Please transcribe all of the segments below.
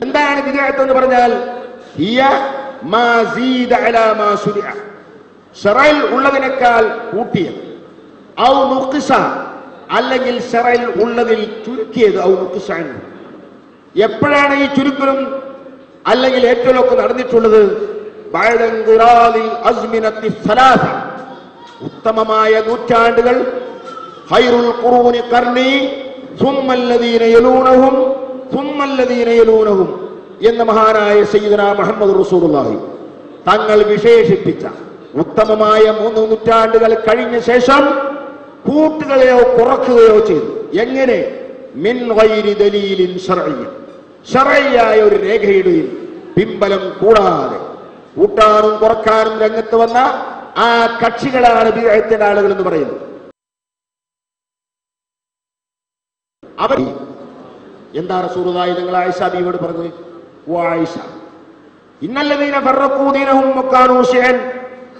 എന്താണ് വിദേഹത്ത് എന്ന് പറഞ്ഞാൽ ഹിയ മാസീദ അലാ മാ ശുരിഅ. ഷറയിൽ ഉള്ളതിനേക്കാൾ കൂട്ടിയത് ഔ നുഖ്സ അല്ലെങ്കിൽ ഷറയിൽ ഉള്ളതിൽ ചുരുക്കിയത് ഔ എന്ന്. എപ്പോഴാണ് ഈ ചുരുക്കലും അല്ലെങ്കിൽ ഏറ്റവും ഒക്കെ നടന്നിട്ടുള്ളത്. ഉത്തമമായ നൂറ്റാണ്ടുകൾ ഹൈറുൽ ഖുറൂനി കർണി സുമ്മല്ലദീന യലൂനഹും സുമ്മല്ലദീന യലൂനഹും എന്ന മഹാനായ സയ്യിദന മുഹമ്മദ് റസൂലുള്ളാഹി. തങ്ങൾ വിശേഷിപ്പിച്ച ഉത്തമമായ മൂന്ന് നൂറ്റാണ്ടുകൾ കഴിഞ്ഞ ശേഷം കൂട്ടുകയോ കുറക്കുകയോ ചെയ്തു. എങ്ങനെ? മിൻ ദലീലിൻ ഒരു രേഖയിടുകയും പിമ്പലം കൂടാതെ കൂട്ടാനും കുറക്കാനും രംഗത്ത് വന്ന ആ കക്ഷികളാണ് ആളുകൾ എന്ന് പറയുന്നത്. അവർ എന്താ റസൂലുള്ളാഹി നിങ്ങൾ ആയിഷ ബീവിയോട് പറഞ്ഞത്? ഓ ആയിഷ. ഇന്നല്ലദീന ഫറഖൂ ദീനഹും വക്കാനൂ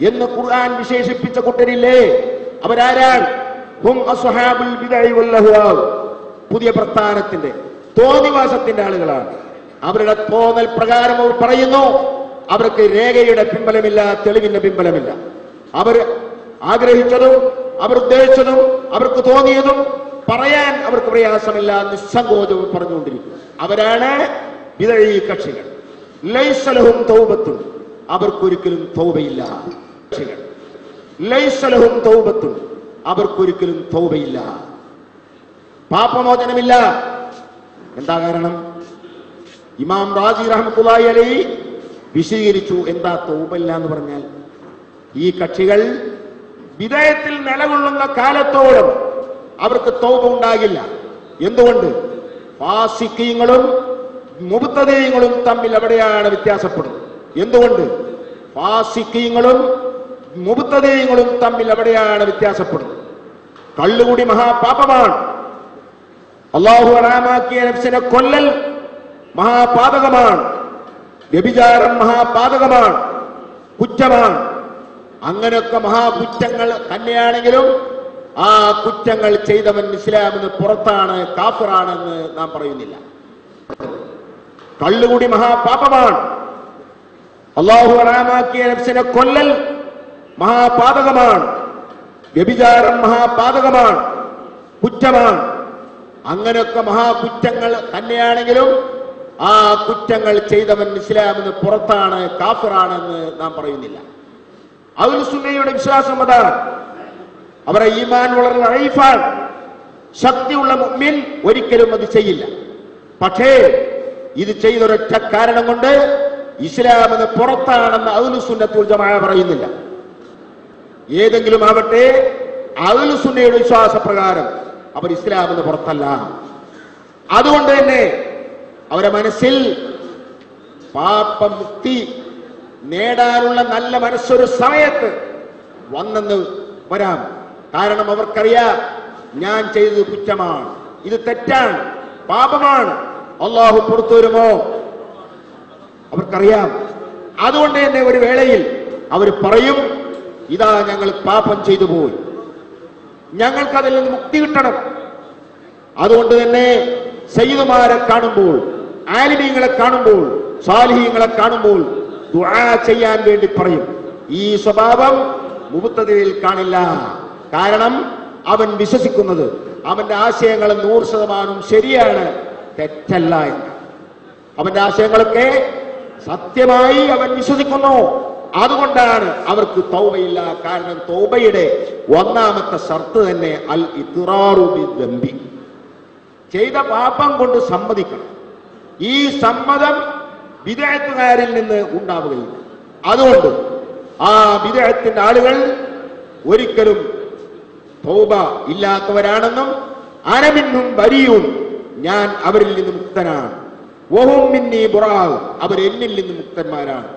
എന്ന് ഖുർആൻ വിശേഷിപ്പിച്ച കൂട്ടരില്ലേ അവരാരാണ്? ഹും അസ്ഹാബുൽ വൽ പുതിയ പ്രസ്ഥാനത്തിന്റെ തോന്നിവാസത്തിന്റെ ആളുകളാണ്. അവരുടെ തോന്നൽ പ്രകാരം അവർ പറയുന്നു. അവർക്ക് രേഖയുടെ പിമ്പലമില്ല തെളിവിന്റെ പിമ്പലമില്ല അവർ ആഗ്രഹിച്ചതും അവർ ഉദ്ദേശിച്ചതും അവർക്ക് തോന്നിയതും പറയാൻ അവർക്ക് പ്രയാസമില്ല നിസ്സങ്കോചവും പറഞ്ഞുകൊണ്ടിരിക്കും അവരാണ് വിതഴി കക്ഷികൾ. ലൈസലഹും തൗബത്തും അവർക്കൊരിക്കലും തൗബയില്ല. കക്ഷികൾ ലൈസലഹും തൗബത്തും അവർക്കൊരിക്കലും തൗബയില്ല. പാപമോചനമില്ല. എന്താ കാരണം? ഇമാം റാജി റഹ്മത്തുള്ളാഹി അലി വിശദീകരിച്ചു എന്താ തൗബല്ല എന്ന് പറഞ്ഞാൽ ഈ കക്ഷികൾ വിധേയത്തിൽ നിലകൊള്ളുന്ന കാലത്തോളം അവർക്ക് തോപ ഉണ്ടാകില്ല. എന്തുകൊണ്ട്? ഫാസിക്കീങ്ങളും മുബത്തതീയങ്ങളും തമ്മിൽ എവിടെയാണ് വ്യത്യാസപ്പെടുന്നത്? എന്തുകൊണ്ട്? ഫാസിക്കീങ്ങളും മുബത്തതീയങ്ങളും തമ്മിൽ എവിടെയാണ് വ്യത്യാസപ്പെടുന്നത്? കള്ളുകൂടി മഹാപാപമാണ്. അള്ളാഹു ഹറാമാക്കിയ നഫ്സിനെ കൊല്ലൽ മഹാപാതകമാണ്. വ്യഭിചാരം മഹാപാതകമാണ്. കുറ്റമാണ്. അങ്ങനെയൊക്കെ മഹാകുറ്റങ്ങൾ തന്നെയാണെങ്കിലും ആ കുറ്റങ്ങൾ ചെയ്തവൻ ഇസ്ലാമിന് പുറത്താണ് കാഫിറാണെന്ന് നാം പറയുന്നില്ല. കള്ളുകൂടി മഹാപാപമാണ്. അള്ളാഹു അറാമാക്കിയ നഫ്സിനെ കൊല്ലൽ മഹാപാതകമാണ്. വ്യഭിചാരം മഹാപാതകമാണ്. കുറ്റമാണ്. അങ്ങനെയൊക്കെ മഹാകുറ്റങ്ങൾ തന്നെയാണെങ്കിലും ആ കുറ്റങ്ങൾ ചെയ്തവൻ ഇസ്ലാമിന് പുറത്താണ് കാഫിറാണെന്ന് നാം പറയുന്നില്ല. അതിൽ സുന്നയുടെ വിശ്വാസം അതാണ്. അവരെ ഈമാൻ വളരെ റൈഫാണ്. ശക്തിയുള്ള മുഅ്മിൻ ഒരിക്കലും അത് ചെയ്യില്ല. പക്ഷേ ഇത് ചെയ്തൊരൊറ്റ കാരണം കൊണ്ട് ഇസ്ലാമിന് പുറത്താണെന്ന് അവലു സുന്നത്തുൽ ജമായ പറയുന്നില്ല. ഏതെങ്കിലും ആവട്ടെ അവലു സുന്നയുടെ വിശ്വാസപ്രകാരം അവർ ഇസ്ലാമിന് പുറത്തല്ല. അതുകൊണ്ട് തന്നെ അവരെ മനസ്സിൽ പാപമുക്തി നേടാനുള്ള നല്ല മനസ്സൊരു സമയത്ത് വന്നെന്ന് വരാം. കാരണം അവർക്കറിയാം ഞാൻ ചെയ്തത് കുറ്റമാണ്. ഇത് തെറ്റാണ്. പാപമാണ്. അള്ളാഹു പുറത്തു വരുമോ? അവർക്കറിയാം. അതുകൊണ്ട് തന്നെ ഒരു വേളയിൽ അവർ പറയും ഇതാ ഞങ്ങൾ പാപം ചെയ്തു പോയി. ഞങ്ങൾക്കതിൽ നിന്ന് മുക്തി കിട്ടണം. അതുകൊണ്ട് തന്നെ സയ്യിദുമാരെ കാണുമ്പോൾ ആലിമീങ്ങളെ കാണുമ്പോൾ സാലിഹീങ്ങളെ കാണുമ്പോൾ ദുആ ചെയ്യാൻ വേണ്ടി പറയും. ഈ സ്വഭാവം മുബത്തതയിൽ കാണില്ല. കാരണം അവൻ വിശ്വസിക്കുന്നത് അവന്റെ ആശയങ്ങൾ നൂറ് ശതമാനം ശരിയാണ് തെറ്റല്ല എന്ന്. അവന്റെ ആശയങ്ങളൊക്കെ സത്യമായി അവൻ വിശ്വസിക്കുന്നു. അതുകൊണ്ടാണ് അവർക്ക് തൗബയില്ല. കാരണം തൗബയുടെ ഒന്നാമത്തെ ഷർത്ത് തന്നെ അൽ ഇത്തുറാറുബി ബിദ്ദംബി ചെയ്ത പാപം കൊണ്ട് സമ്മതിക്കണം. ഈ സമ്മതം വിദേഹത്തുകാരിൽ നിന്ന് ഉണ്ടാവുകയില്ല. അതുകൊണ്ട് ആ വിദേഹത്തിന്റെ ആളുകൾ ഒരിക്കലും തൗബ ഇല്ലാത്തവരാണെന്നും അനമിന്നും വരിയും ഞാൻ അവരിൽ നിന്ന് മുക്തനാണ്. ഓഹും മിന്നി ബുറാവ് അവർ എന്നിൽ നിന്ന് മുക്തന്മാരാണ്.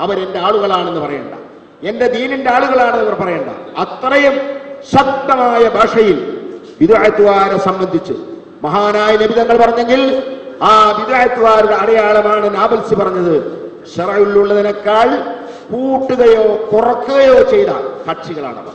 അവരെന്റെ ആളുകളാണെന്ന് പറയണ്ട. എന്റെ ദീനിന്റെ ആളുകളാണെന്ന് അവർ പറയണ്ട. അത്രയും ശക്തമായ ഭാഷയിൽ വിദായത്തുകാരെ സംബന്ധിച്ച് മഹാനായ ലഭിതങ്ങൾ പറഞ്ഞെങ്കിൽ ആ വിദായത്തുകാരുടെ അടയാളമാണ് നാബൽസി പറഞ്ഞത്. ഷറയിലുള്ളതിനേക്കാൾ കൂട്ടുകയോ കുറക്കുകയോ ചെയ്ത കക്ഷികളാണവർ.